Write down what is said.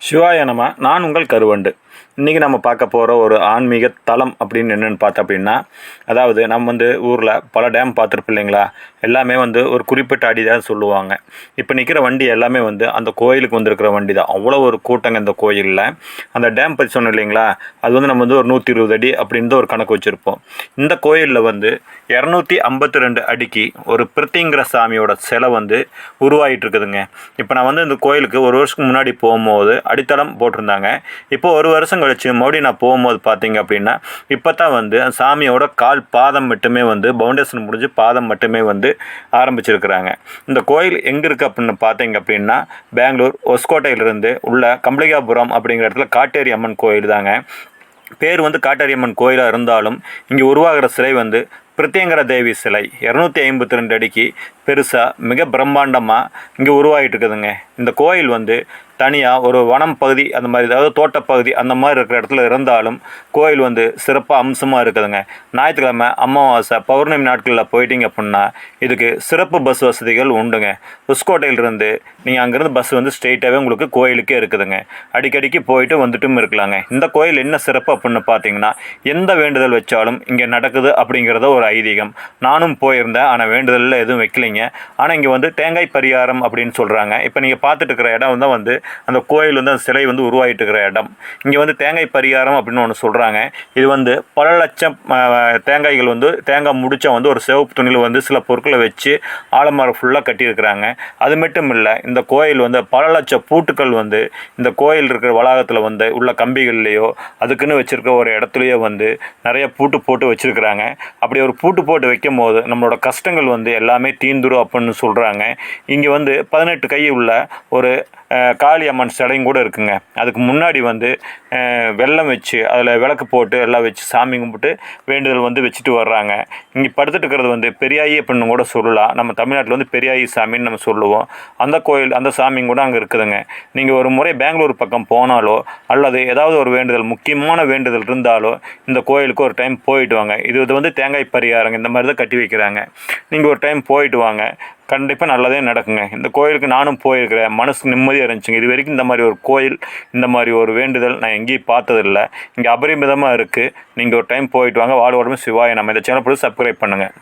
சிவாய நம நான் உங்கள் கருவண்டு. இன்றைக்கி நம்ம பார்க்க போகிற ஒரு ஆன்மீக தலம் அப்படின்னு என்னென்னு பார்த்தோம் அப்படின்னா அதாவது நம்ம வந்து ஊரில் பல டேம் பார்த்துருப்போம் இல்லைங்களா? எல்லாமே வந்து ஒரு குறிப்பிட்ட அடி தான் சொல்லுவாங்க. இப்போ நிற்கிற வண்டி எல்லாமே வந்து அந்த கோயிலுக்கு வந்திருக்கிற வண்டி தான் அவ்வளோ ஒரு கூட்டங்க இந்த கோயிலில். அந்த டேம் பற்றி சொன்னோம் இல்லைங்களா? அது வந்து நம்ம வந்து ஒரு நூற்றி இருபது அடி அப்படின்னு ஒரு கணக்கு வச்சுருப்போம். இந்த கோயிலில் வந்து இரநூத்தி ஐம்பத்தி ரெண்டு அடிக்கு ஒரு பிரித்திங்கிற சாமியோட சிலை வந்து உருவாகிட்டு இருக்குதுங்க. இப்போ நான் வந்து இந்த கோயிலுக்கு ஒரு வருஷத்துக்கு முன்னாடி போகும்போது அடித்தளம் போட்டிருந்தாங்க. இப்போ ஒரு வருஷம் கழிச்சு மறுபடியும் நான் போகும்போது பார்த்தீங்க அப்படின்னா இப்போ தான் வந்து சாமியோட கால் பாதம் மட்டுமே வந்து பவுண்டேஷன் முடிஞ்சு பாதம் மட்டுமே வந்து ஆரம்பிச்சிருக்கிறாங்க. இந்த கோயில் எங்கே இருக்குது அப்படின்னு பார்த்தீங்க அப்படின்னா பெங்களூர் ஒஸ்கோட்டையிலிருந்து உள்ள கம்பளிகாபுரம் அப்படிங்கிற இடத்துல காட்டேரி அம்மன் கோயில் தாங்க. பேர் வந்து காட்டேரியம்மன் கோயிலாக இருந்தாலும் இங்கே உருவாகிற சிலை வந்து பிரத்யங்கர தேவி சிலை. இரநூத்தி ஐம்பத்தி ரெண்டு அடிக்கு பெருசாக மிக பிரம்மாண்டமாக இங்கே உருவாகிட்டு இருக்குதுங்க. இந்த கோயில் வந்து தனியாக ஒரு வனம் பகுதி அந்த மாதிரி ஏதாவது தோட்டப்பகுதி அந்த மாதிரி இருக்கிற இடத்துல இருந்தாலும் கோயில் வந்து சிறப்பாக அம்சமாக இருக்குதுங்க. ஞாயிற்றுக்கிழமை அமாவாசை பௌர்ணமி நாட்களில் போயிட்டீங்க அப்படின்னா இதுக்கு சிறப்பு பஸ் வசதிகள் உண்டுங்க. புஸ்கோட்டையிலிருந்து நீங்கள் அங்கேருந்து பஸ் வந்து ஸ்ட்ரெயிட்டாகவே உங்களுக்கு கோயிலுக்கே இருக்குதுங்க. அடிக்கடிக்கு போயிட்டு வந்துட்டும் இருக்கலாங்க. இந்த கோயில் என்ன சிறப்பு அப்படின்னு பார்த்தீங்கன்னா எந்த வேண்டுதல் வச்சாலும் இங்கே நடக்குது அப்படிங்கிறத ஒரு ஐதீகம். நானும் போயிருந்தேன் ஆனால் வேண்டுதலில் எதுவும் வைக்கலைங்க. ஆனால் இங்கே வந்து தேங்காய் பரிகாரம் அப்படின்னு சொல்கிறாங்க இப்போ நீங்கள் பார்த்துட்டு இருக்கிற இடம் தான் வந்து அந்த கோயில் வந்து அந்த சிலை வந்து உருவாகிட்டு இருக்கிற இடம். இங்கே வந்து தேங்காய் பரிகாரம் அப்படின்னு ஒன்று சொல்கிறாங்க இது வந்து பல லட்சம் தேங்காய்கள் வந்து தேங்காய் முடிச்சா வந்து ஒரு சிவப்பு துணியில் வந்து சில பொருட்களை வச்சு ஆலமரம் ஃபுல்லாக கட்டியிருக்கிறாங்க. அது மட்டும் இல்லை இந்த கோயில் வந்து பல லட்சம் பூட்டுக்கள் வந்து இந்த கோயில் இருக்கிற வளாகத்தில் வந்து உள்ள கம்பிகள்லேயோ அதுக்குன்னு வச்சுருக்க ஒரு இடத்துலையோ வந்து நிறைய பூட்டு போட்டு வச்சுருக்கிறாங்க. அப்படி ஒரு பூட்டு போட்டு வைக்கும் போது நம்மளோட கஷ்டங்கள் வந்து எல்லாமே தீந்துடும் அப்படின்னு சொல்கிறாங்க இங்கே வந்து பதினெட்டு கை உள்ள ஒரு காளியம்மன் காளி அம்மன் சிலையும் கூட இருக்குங்க. அதுக்கு முன்னாடி வந்து வெள்ளம் வச்சு அதில் விளக்கு போட்டு எல்லாம் வச்சு சாமி கும்பிட்டு வேண்டுதல் வந்து வச்சுட்டு வர்றாங்க. இங்கே படுத்துட்டு இருக்கிறது வந்து பெரியாயி அப்படின்னு கூட சொல்லலாம். நம்ம தமிழ்நாட்டில் வந்து பெரியாயி சாமின்னு நம்ம சொல்லுவோம். அந்த கோயில் அந்த சாமியும் கூட அங்கே இருக்குதுங்க. நீங்கள் ஒரு முறை பெங்களூர் பக்கம் போனாலோ அல்லது ஏதாவது ஒரு வேண்டுதல் முக்கியமான வேண்டுதல் இருந்தாலோ இந்த கோயிலுக்கு ஒரு டைம் போயிட்டு வாங்க. இது இது வந்து தேங்காய் பரிகாரங்க இந்த மாதிரி தான் கட்டி வைக்கிறாங்க. நீங்கள் ஒரு டைம் போயிட்டு வாங்க. கண்டிப்பாக நல்லதே நடக்குங்க. இந்த கோயிலுக்கு நானும் போயிருக்கிறேன். மனசுக்கு நிம்மதியாக இருந்துச்சுங்க. இது வரைக்கும் இந்த மாதிரி ஒரு கோயில் இந்த மாதிரி ஒரு வேண்டுதல் நான் எங்கேயும் பார்த்ததில்ல. இங்கே அபரிமிதமாக இருக்குது நீங்கள் ஒரு டைம் போயிட்டு வாங்க. வாழ்வோடமே சிவாய நம்ம இந்த சேனல் போட்டு சப்ஸ்கிரைப் பண்ணுங்கள்